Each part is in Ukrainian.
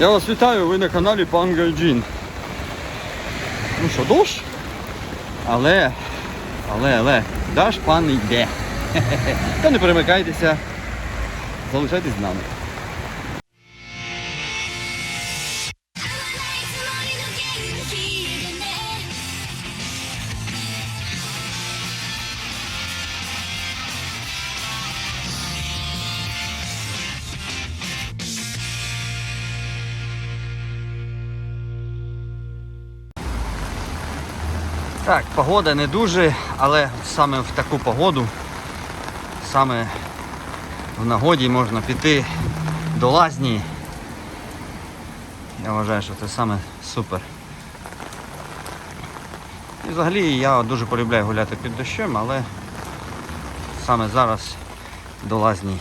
Я вас вітаю, ви на каналі Пан Гайджін. Ну що, дощ? Але, але, але, даш пан йде. Та не перемикайтеся, залишайтесь з нами. Погода не дуже, але саме в таку погоду, саме в нагоді можна піти до лазні. Я вважаю, що це саме супер. І взагалі я дуже полюбляю гуляти під дощем, але саме зараз до лазні.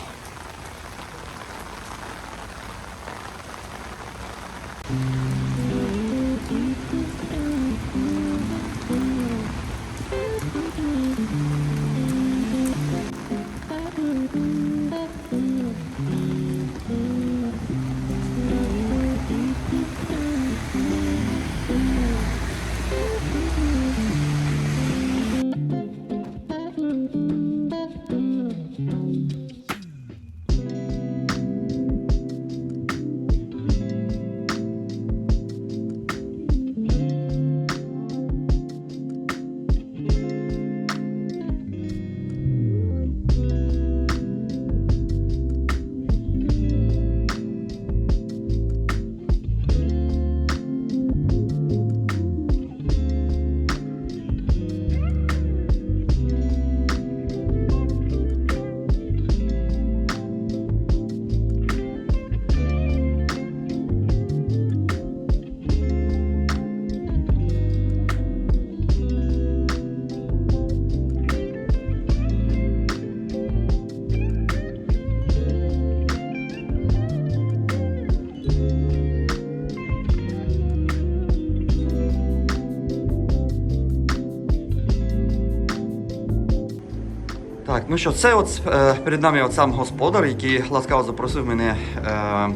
ну що, це от е, перед нами от сам господар, який ласкаво запросив мене е,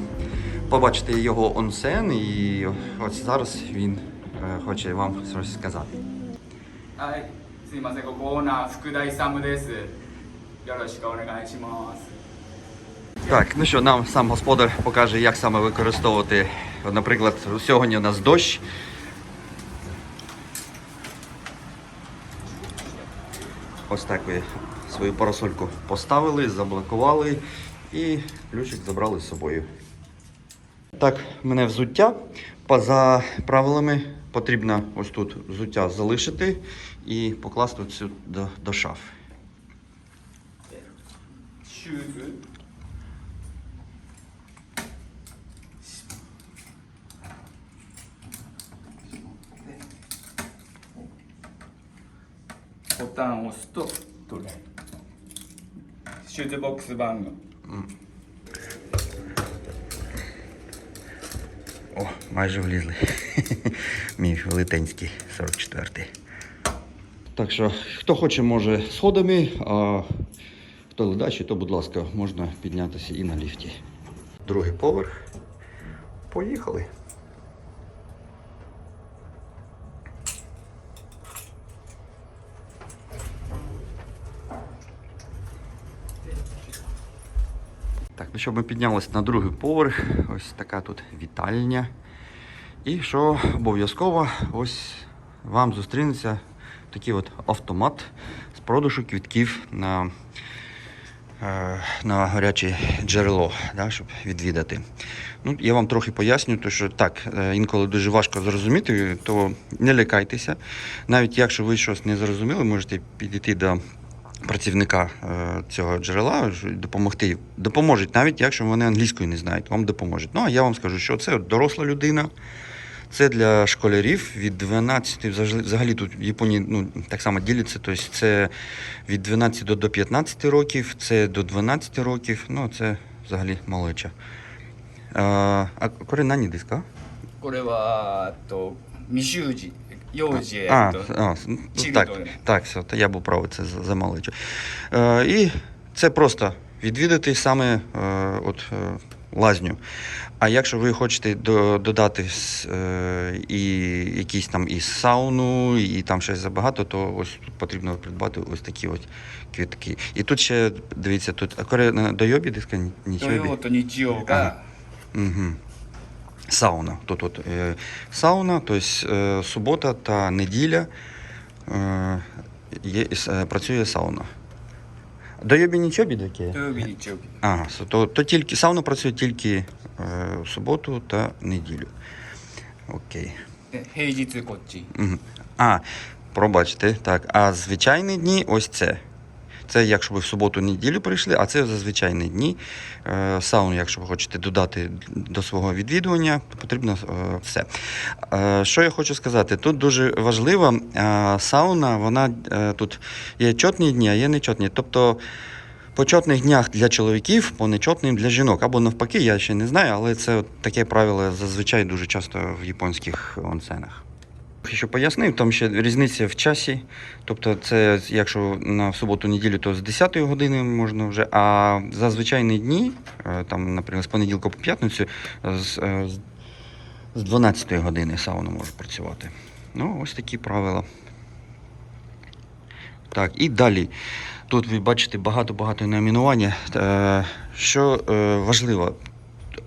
побачити його онсен, і ось зараз він е, хоче вам щось сказати. はい、すいません、ここオーナー福田勇です。よろしくお願いします。 Так, ну що, нам сам господар покаже, як саме використовувати. От, Наприклад, сьогодні у нас дощ. Ось так ви свою парасольку поставили, заблокували і ключик забрали з собою. Так, мене взуття. Поза правилами потрібно ось тут взуття залишити і покласти цю до, до шаф. シューシューズボックス番号 О, майже влізли. Мій велетенський 44-й. Так що, хто хоче, може сходами, а хто ледачий, то, будь ласка, можна піднятися і на ліфті. Другий поверх. Поїхали. Ну ми піднялися на другий поверх. Ось така тут вітальня. І що обов'язково ось вам зустрінеться такий от автомат з продажу квітків на, е, на гаряче джерело, да, щоб відвідати. Ну, я вам трохи поясню, то що так, е, інколи дуже важко зрозуміти, то не лякайтеся. Навіть якщо ви щось не зрозуміли, можете підійти до працівника е, цього джерела, ж- допомогти. Допоможуть, навіть якщо вони англійською не знають, вам допоможуть. Ну, а я вам скажу, що це доросла людина. Це для школярів від 12, взагалі, взагалі тут в Японії ну, так само діляться, тобто це від 12 до, до 15 років, це до 12 років, ну це взагалі молодча. А, а коре нані диска? これはえっと未習字幼児 Йоджі, а, а, ну, ну, так, так, все, я був правий, це замалечу. Е, І це просто відвідати саме е, от, е, лазню. А якщо ви хочете до, додати е, і якісь там і сауну, і там щось забагато, то ось тут потрібно придбати ось такі ось квітки. І тут ще дивіться, тут а коре на дойобі диска нічого. Дойобі, то нічого, Угу. Сауна. Тут от е, сауна, тобто е, субота та неділя е, є, е, працює сауна. До Йобінічо таке? До Йобінічо. Ага, то, то тільки сауна працює тільки е, суботу та неділю. Окей. Е, Гейдіци котчі. А, пробачте, так. А звичайні дні ось це. Це якщо ви в суботу неділю прийшли, а це за звичайні дні. Е, Сауну, якщо ви хочете додати до свого відвідування, потрібно е, все. Е, Що я хочу сказати? Тут дуже важливо, е, сауна, вона тут є чотні дні, а є нечотні. Тобто по чотних днях для чоловіків, по нечотним для жінок. Або навпаки, я ще не знаю, але це таке правило зазвичай дуже часто в японських онсенах. Що пояснив, там ще різниця в часі. Тобто, це якщо на суботу-неділю, то з 10 години можна вже, а за звичайні дні, е, там, наприклад, з понеділка по п'ятницю, з, е, з- з 12 години сауна може працювати. Ну, ось такі правила. Так, і далі. Тут ви бачите багато-багато найменування. Е, Що е, важливо,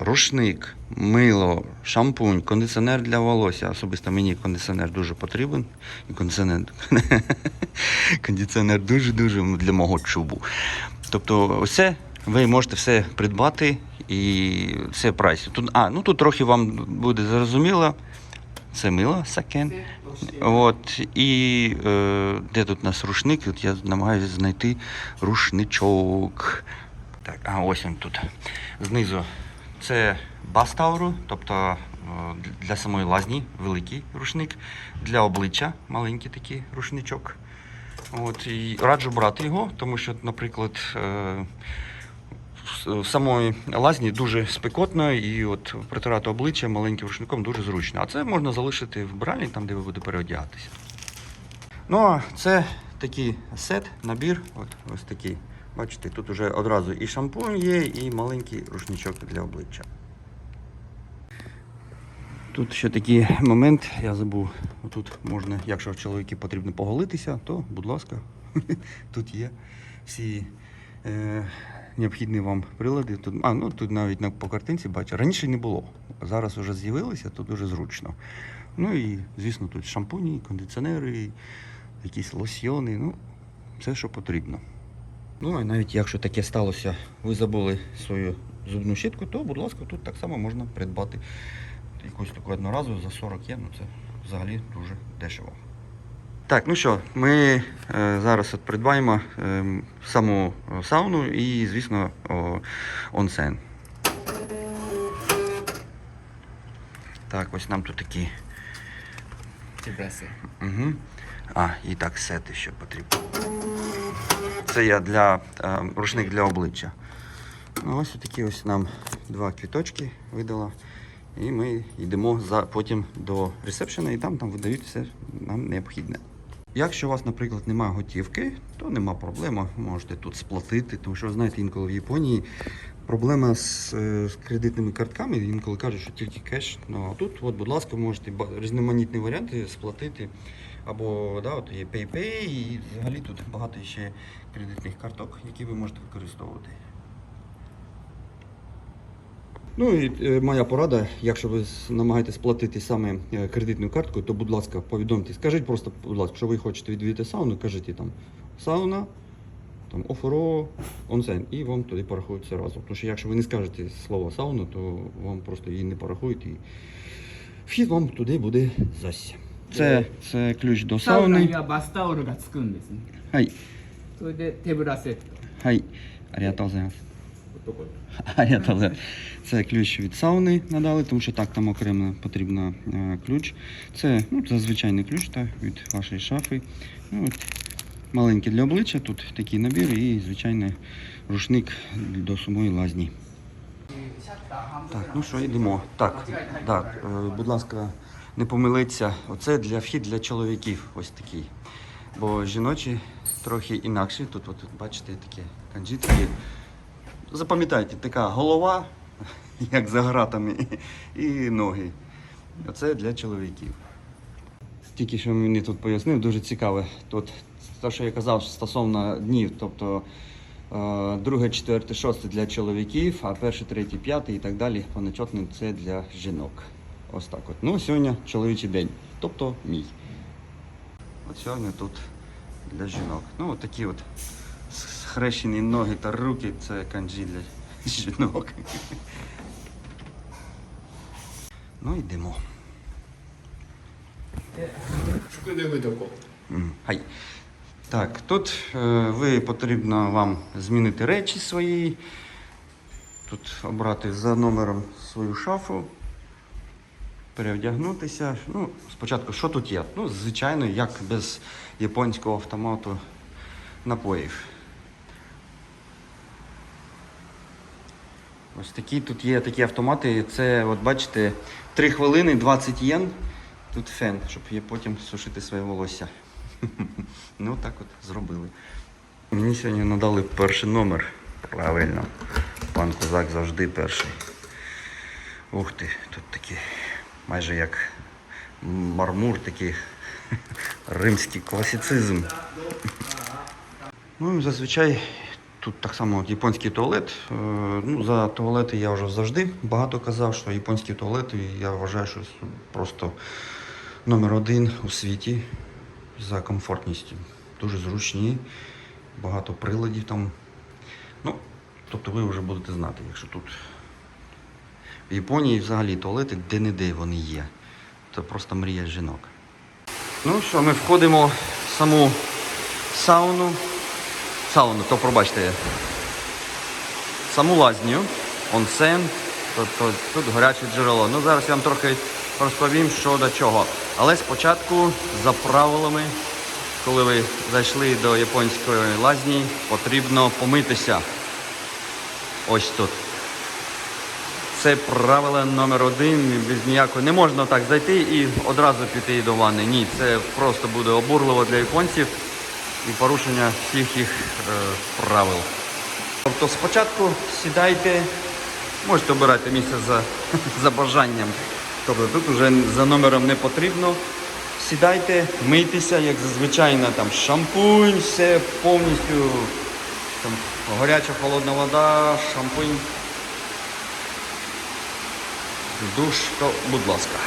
рушник, мило, шампунь, кондиціонер для волосся. Особисто мені кондиціонер дуже потрібен. І кондиціонер, кондиціонер дуже-дуже для мого чубу. Тобто, це ви можете все придбати і все в прайсі. Тут, а, ну тут трохи вам буде зрозуміло. Це мило, сакен. От, і е, де тут у нас рушник? От я намагаюся знайти рушничок. Так, а ось він тут. Знизу це бастауру, тобто е, для самої лазні великий рушник, для обличчя маленький такий рушничок. От, і раджу брати його, тому що, наприклад, е, в- самої лазні дуже спекотно, і от притирати обличчя маленьким рушником дуже зручно. А це можна залишити в бральні, там, де ви будете переодягатися. Ну, а це такий сет, набір. От, ось такий. Бачите, тут вже одразу і шампунь є, і маленький рушничок для обличчя. Тут ще такий момент, я забув. Тут можна, якщо чоловіки потрібно поголитися, то будь ласка, тут є всі е, необхідні вам прилади. Тут, а, ну, тут навіть на, по картинці бачу. Раніше не було. Зараз вже з'явилися, то дуже зручно. Ну і, звісно, тут шампуні, кондиціонери, якісь лосьйони, ну, все, що потрібно. Ну а навіть якщо таке сталося, ви забули свою зубну щітку, то, будь ласка, тут так само можна придбати якусь таку одноразу за 40 євро. Ну, це взагалі дуже дешево. Так, ну що, ми е, зараз от придбаємо е, саму е, сауну і, звісно, о, онсен. Так, ось нам тут такі. Ці. Угу. А, і так сети ще потрібно. Це я для е, рушник для обличчя. Ну, ось такі ось нам два квіточки видала. І ми йдемо за, потім до ресепшена і там, там видають все нам необхідне. Якщо у вас, наприклад, немає готівки, то нема проблеми, можете тут сплатити, тому що, знаєте, інколи в Японії проблема з, е, з кредитними картками, інколи кажуть, що тільки кеш. Ну, а тут, от, будь ласка, можете різноманітні варіанти сплатити. Або да, от є PayPay, і взагалі тут багато ще кредитних карток, які ви можете використовувати. Ну і е, моя порада, якщо ви намагаєтесь платити саме е, кредитною карткою, то будь ласка, повідомте. Скажіть просто, будь ласка, що ви хочете відвідати сауну, кажіть там сауна, там офоро, онсен, і вам туди порахують все разом. Тому що якщо ви не скажете слово сауна, то вам просто її не порахують і вхід вам туди буде зась. Це, це ключ до サウナに сауни. はバスタオルがつくんですね Хай, それで手ぶらセット хай. ありがとうございます。どこ А я то вже. Це ключ від сауни надали, тому що так там окремо потрібен е, ключ. Це ну, це звичайний ключ так, від вашої шафи. Ну, от, маленький для обличчя, тут такий набір і звичайний рушник до самої лазні. Так, ну що, йдемо. Так, так, е, будь ласка, не помилиться. Оце для вхід для чоловіків. Ось такий. Бо жіночі трохи інакші. Тут, от, бачите, такі канджі такі. Запам'ятайте, така голова як за гратами, і ноги. Оце для чоловіків. Тільки що мені тут пояснив, дуже цікаве. Тут те, що я казав стосовно днів, тобто е, друге, четверте, шосте для чоловіків, а перше, третє, п'яте і так далі поначотним це для жінок. Ось так от. Ну, сьогодні чоловічий день, тобто мій. От сьогодні тут для жінок. Ну, от такі от схрещені ноги та руки це канджі для жінок. Ну йдемо. Хай. Так, тут е, ви потрібно вам змінити речі свої. Тут обрати за номером свою шафу перевдягнутися. Ну, спочатку, що тут є? Ну, звичайно, як без японського автомату напоїв. Ось такі тут є такі автомати. Це, от бачите, 3 хвилини 20 єн. Тут фен, щоб є потім сушити своє волосся. Ну так от зробили. Мені сьогодні надали перший номер. Правильно. Пан Козак завжди перший. Ух ти, тут такі майже як мармур, такий римський класицизм. Ну і зазвичай тут так само от японський туалет. Е, Ну, за туалети я вже завжди багато казав, що японські туалети я вважаю, що просто номер один у світі за комфортністю. Дуже зручні, багато приладів там. Ну, тобто ви вже будете знати, якщо тут в Японії взагалі туалети де-не-де вони є. Це просто мрія жінок. Ну що, ми входимо в саму сауну. Сауну, то пробачте. Саму лазню, онсен, тобто тут гаряче джерело. Ну зараз я вам трохи розповім, що до чого. Але спочатку, за правилами, коли ви зайшли до японської лазні, потрібно помитися. Ось тут. Це правило номер один. Без ніякої не можна так зайти і одразу піти до ванни. Ні, це просто буде обурливо для японців і порушення всіх їх е, правил. Тобто спочатку сідайте, можете обирати місце за, за бажанням. Тобто тут вже за номером не потрібно. Сідайте, мийтеся, як зазвичай, там шампунь, все повністю там, гаряча холодна вода, шампунь. То будь ласка.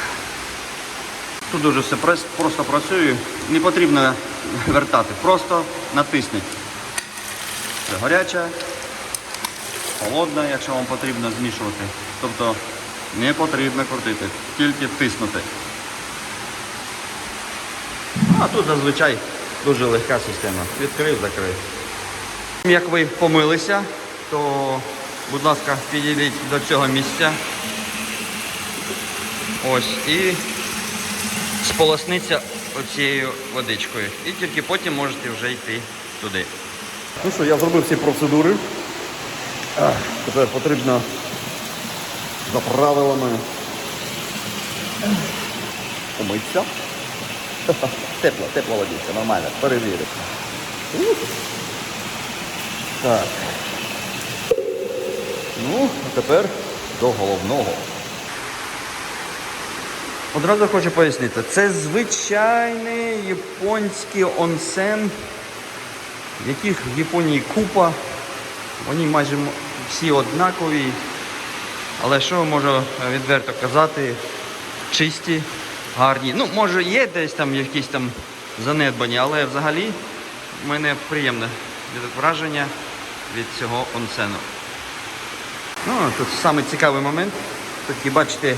Тут дуже все просто працює. Не потрібно вертати, просто натисніть. Це гаряча, холодна, якщо вам потрібно змішувати. Тобто не потрібно крутити, тільки тиснути. Ну, а тут зазвичай дуже легка система. Відкрив, закрив. Як ви помилися, то, будь ласка, підійдіть до цього місця. Ось і сполосниться оцією водичкою. І тільки потім можете вже йти туди. Ну що, я зробив всі процедури. Тепер потрібно за правилами помитися. Тепло, тепло водиться, нормально, перевірити. Ух. Так. Ну, а тепер до головного. Одразу хочу пояснити, це звичайний японський онсен, яких в Японії купа. Вони майже всі однакові. Але що можу відверто казати, чисті, гарні. Ну, може, є десь там якісь там занедбані, але взагалі в мене приємне враження від цього онсену. Ну, тут саме цікавий момент. Тут, бачите,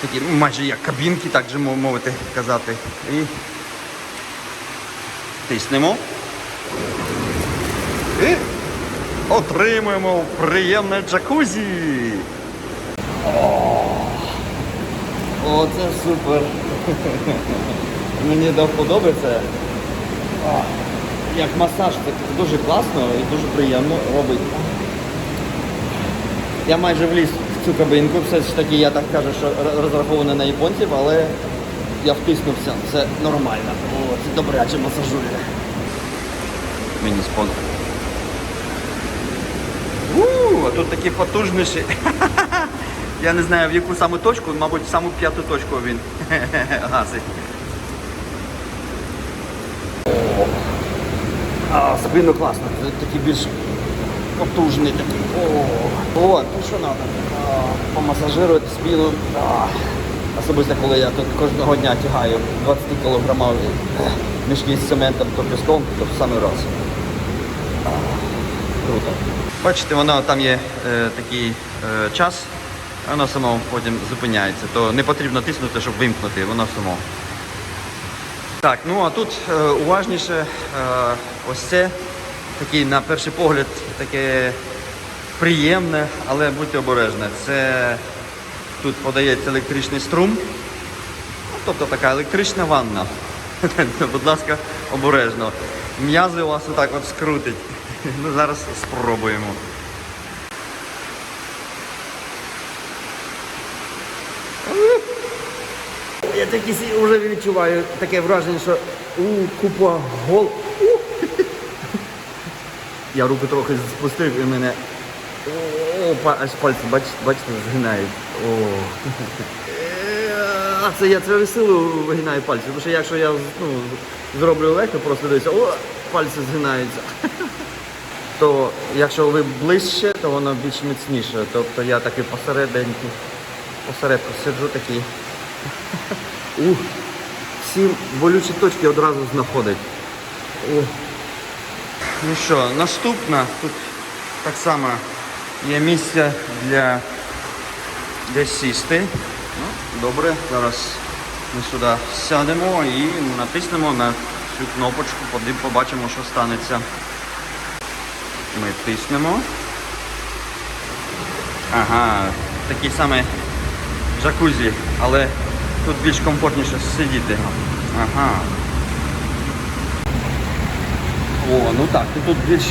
такі ну, майже як кабінки, так же мов- мовити казати. І тиснемо. І отримуємо приємне джакузі. О, це супер. Мені до вподоби. Як масаж, це дуже класно і дуже приємно робить. Я майже вліз в цю кабинку, все ж таки я так кажу, що розраховано на японців, але я втиснувся, це нормально. О, це добряче масажує. Мені спонсор. У, О, тут такі потужніші. Я не знаю в яку саме точку, мабуть, в саму п'яту точку він гасить. А, спину класно, такий більш потужний такий. О, о то що треба? Помасажирувати спину. Особисто коли я тут кожного дня тягаю 20 кілограмові е, мішки з цементом то піском, то в самий раз. А, Круто. Бачите, воно там є е, такий е, час, воно само потім зупиняється. То не потрібно тиснути, щоб вимкнути, воно само. Так, ну а тут е, уважніше е, ось це такий на перший погляд таке приємне, але будьте обережні. Це тут подається електричний струм, ну, тобто така електрична ванна. Будь ласка, обережно. М'язи у вас отак от скрутить. Ну, зараз спробуємо. Я такі вже відчуваю таке враження, що у, купа гол. У. Я руку трохи спустив і мене. Аж пальці, бачите, бачите, згинають. О. Е, А це я через силу вигинаю пальці, тому що якщо я ну, зроблю легко, просто дивися, о, пальці згинаються. То якщо ви ближче, то воно більш міцніше. Тобто я такий посереденький, посередку сиджу такий. Ух, всі болючі точки одразу знаходить. Ух. Ну що, наступна, тут так само є місце для десь сісти. Ну, добре, зараз ми сюди сядемо і натиснемо на цю кнопочку, побачимо, що станеться. Ми тиснемо. Ага, такий самий джакузі, але тут більш комфортніше сидіти. Ага. О, ну так, тут більш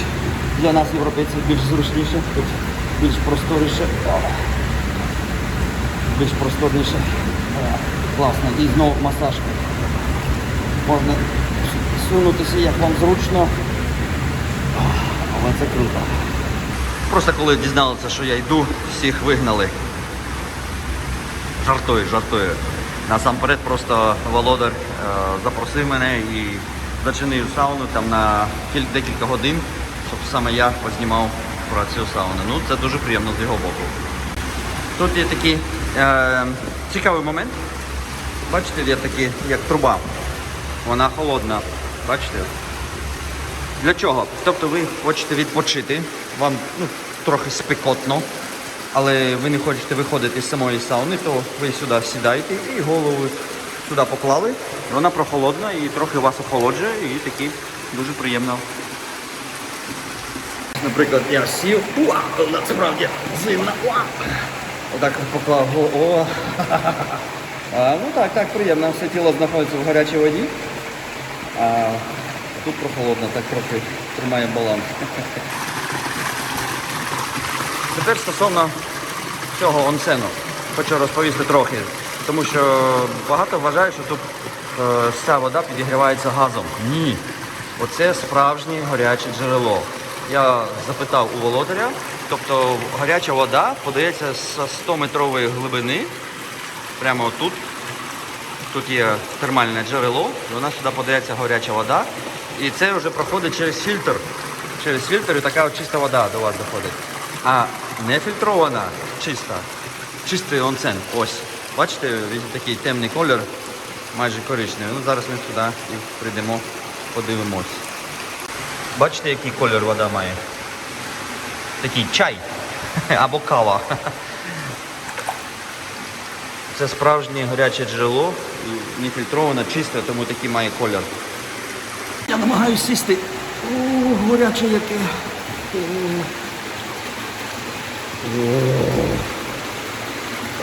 для нас, європейців, більш зручніше, тут більш просторіше. Більш просторніше. Класно. І знову масаж. Можна сунутися, як вам зручно. Але це круто. Просто коли дізналися, що я йду, всіх вигнали. Жартую, жартую. Насамперед просто володар е, запросив мене і зачинив сауну там на декілька годин, щоб саме я познімав про цю. Ну, це дуже приємно з його боку. Тут є такий е, цікавий момент. Бачите, є такі, як труба. Вона холодна. Бачите? Для чого? Тобто ви хочете відпочити, вам ну, трохи спекотно, але ви не хочете виходити з самої сауни, то ви сюди сідаєте і голову сюди поклали. Вона прохолодна і трохи вас охолоджує, і такі дуже приємно. Наприклад, я сів, уа, насправді зимно, уа. Отак поклав голову. О. А, ну так, так, приємно. Все тіло знаходиться в гарячій воді. А тут прохолодно, так трохи тримає баланс. Тепер стосовно цього онсену хочу розповісти трохи, тому що багато вважає, що тут е, вся вода підігрівається газом. Ні. Оце справжнє гаряче джерело. Я запитав у володаря, тобто гаряча вода подається з 100-метрової глибини, прямо тут. Тут є термальне джерело, і вона сюди подається гаряча вода. І це вже проходить через фільтр. Через фільтр і така от чиста вода до вас доходить. А не фільтрована, чиста, чистий онсен. Ось. Бачите, він такий темний колір, майже коричневий. Ну зараз ми сюди і прийдемо, подивимось. Бачите, який колір вода має? Такий чай або кава. Це справжнє гаряче джерело, не фільтроване, чисте, тому такий має колір. Я намагаюся сісти. О, гаряче яке. О. О.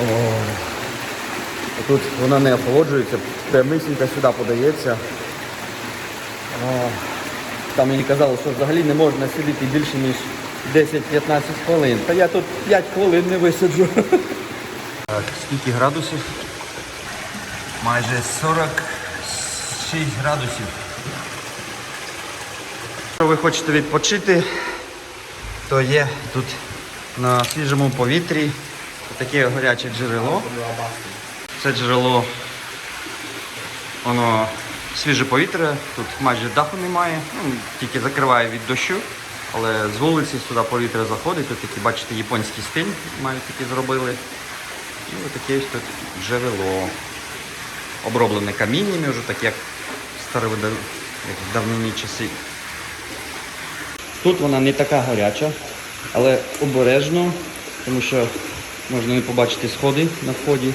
О. Тут вона не охолоджується, прямисінька сюди подається. О. Там мені казали, що взагалі не можна сидіти більше, ніж 10-15 хвилин. Та я тут 5 хвилин не висиджу. Так, скільки градусів? Майже 46 градусів. Якщо ви хочете відпочити, то є тут на свіжому повітрі. Таке гаряче джерело. Це джерело, воно свіже повітря, тут майже даху немає, ну, тільки закриває від дощу. Але з вулиці сюди повітря заходить, тут такі, бачите, японський стиль мають такі зробили. І отаке ось тут джерело. Оброблене каміннями, вже так як в старовида- як в давнині часи. Тут вона не така гаряча, але обережно, тому що можна не побачити сходи на вході.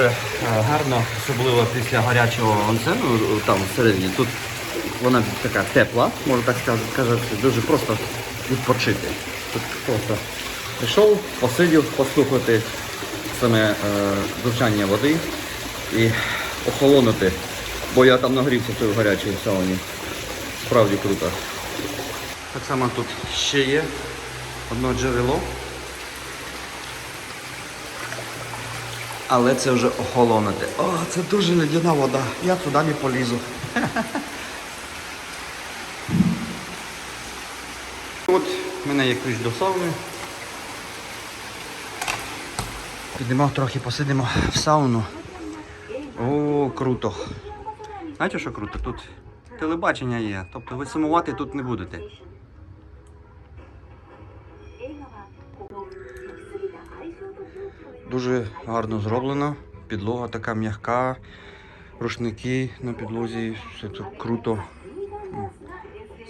Дуже е, гарно, особливо після гарячого онсену, е, там всередині. Тут вона така тепла, можна так сказати, дуже просто відпочити. Тут просто прийшов, посидів, послухати саме е, звучання води і охолонути. Бо я там нагрівся в гарячій сауні. Справді круто. Так само тут ще є одне джерело. Але це вже охолонити. О, це дуже ледяна вода. Я туди не полізу. От в мене є ключ до сауни. Підемо трохи посидимо в сауну. О, круто. Знаєте, що круто? Тут телебачення є. Тобто ви сумувати тут не будете. Дуже гарно зроблено. Підлога така м'яка, рушники на підлозі, все тут круто.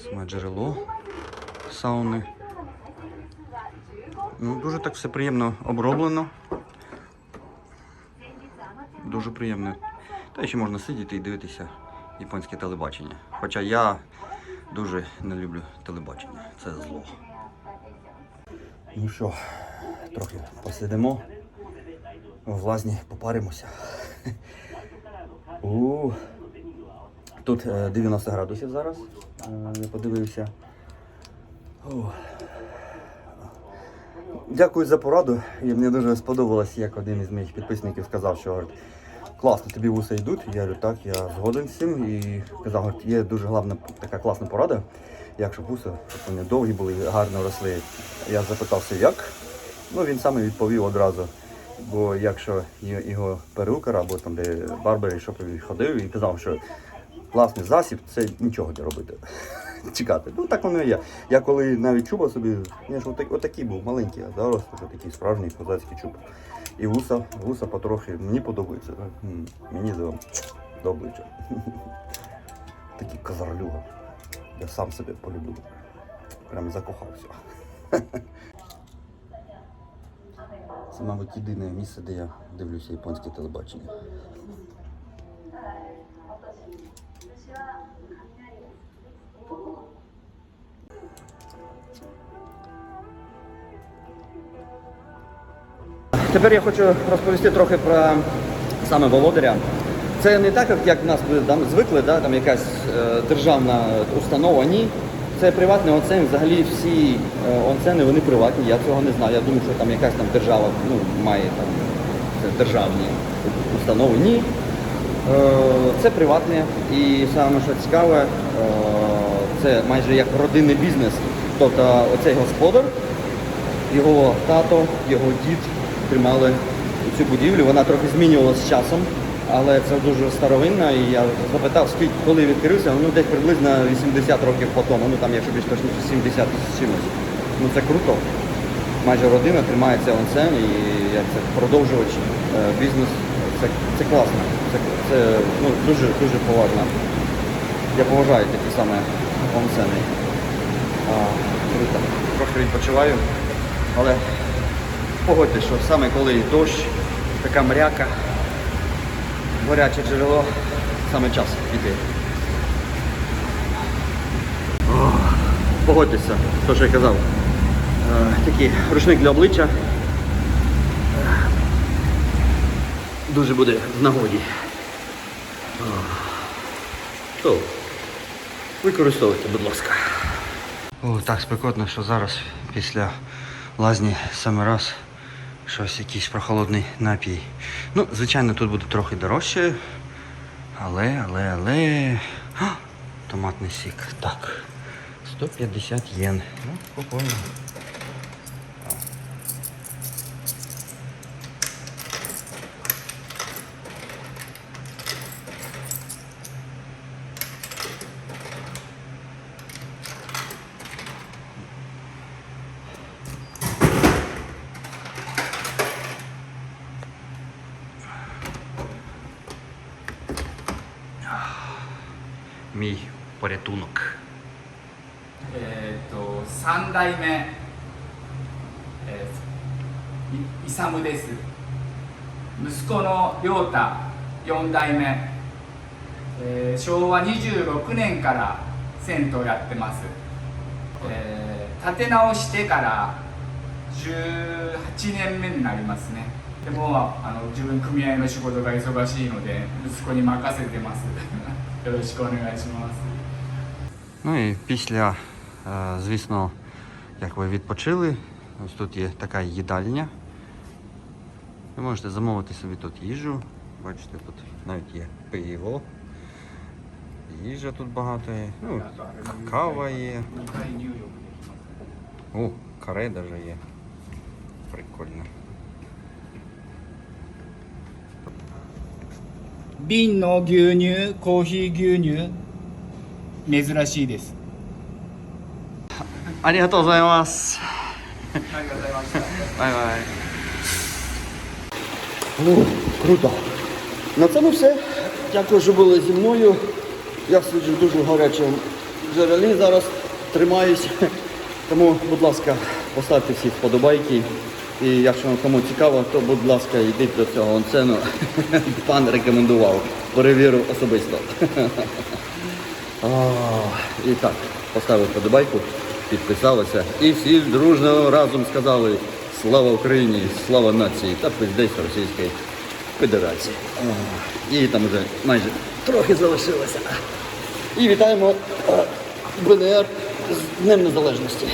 Саме джерело сауни. Ну, дуже так все приємно оброблено. Дуже приємно. Та ще можна сидіти і дивитися японське телебачення. Хоча я дуже не люблю телебачення. Це зло. Ну що, трохи посидимо. В лазні попаримося. У, Тут е, 90 градусів зараз. Е, Я подивився. О. Дякую за пораду. І мені дуже сподобалось, як один із моїх підписників сказав, що говорить, класно, тобі вуса йдуть. Я говорю, так, я згоден з цим. І казав, говорить, є дуже головна така класна порада. Як щоб вуса, щоб вони довгі були, гарно росли. Я запитався, як. Ну він саме відповів одразу. Бо якщо його перукар або там, де барбер, щоб ходив і казав, що класний засіб, це нічого не робити. Чекати. Ну так воно і є. Я коли навіть чуба собі, я ж отак, отакий був маленький, а зараз такий справжній козацький чуб. І вуса, вуса потрохи мені подобається. Мені за до обличчя. Такий козарлюга. Я сам себе полюбив. Прям закохався. Це, мабуть, єдине місце, де я дивлюся японське телебачення. Тепер я хочу розповісти трохи про саме володаря. Це не так, як- в нас там звикли, да, там якась е, державна установа. Ні. Це приватний онсен. Взагалі всі е, онсени вони приватні. Я цього не знаю. Я думаю, що там якась там держава ну, має там державні установи. Ні. Е, Це приватне і саме що цікаве, е, це майже як родинний бізнес. Тобто оцей господар, його тато, його дід тримали цю будівлю. Вона трохи змінювалася з часом, але це дуже старовинна. І я запитав, скільки коли відкрився, ну десь приблизно 80 років по тому. Ну там, якщо більш точніше, 70 з чимось. Ну це круто. Майже родина тримається онсен і як це продовжувач е, бізнес. Це, це класно. Це, це ну, дуже дуже поважно. Я поважаю такі саме онсени. А, круто. Трохи відпочиваю, але погодьте, що саме коли дощ, така мряка, горяче джерело, саме час піти. Погодьтеся, то що я казав. Е, Такий рушник для обличчя. Дуже буде в нагоді. То, використовуйте, будь ласка. О, так спекотно, що зараз після лазні саме раз щось, якийсь прохолодний напій. Ну, звичайно, тут буде трохи дорожче. Але, але, але. А, томатний сік. Так. 150 єн. Ну, спокійно. mi poretunek? えっと、三代目、えー、イです。息子の亮太、四代目、え、昭和26年から銭湯やってます。え、立て直してから18年目になりますね。でもあの自分組合の仕事が忙しいので息子に任せてます。よろしくお願いします Ну і після, е, звісно, як ви відпочили, ось тут є така їдальня. Ви можете замовити собі тут їжу. Бачите, тут навіть є пиво. Їжа тут багато є. Ну, кава є. 2回入浴できます О, каре даже є. Прикольно. 瓶の牛乳コーヒー牛乳珍しいですありがとうございますありがとうございましたバイバイ Ну, круто. На цьому все. Дякую, що були зі мною. Я суджу дуже гарячому джерелі зараз тримаюсь. Тому, будь ласка, поставте всі вподобайки. І якщо кому цікаво, то будь ласка, йдіть до цього онцену. Пан рекомендував. Перевірив особисто. І так, поставив подобайку, підписалися і всі дружно разом сказали Слава Україні, слава нації та пиздець Російської Федерації. І там вже майже трохи залишилося. І вітаємо БНР з Днем Незалежності.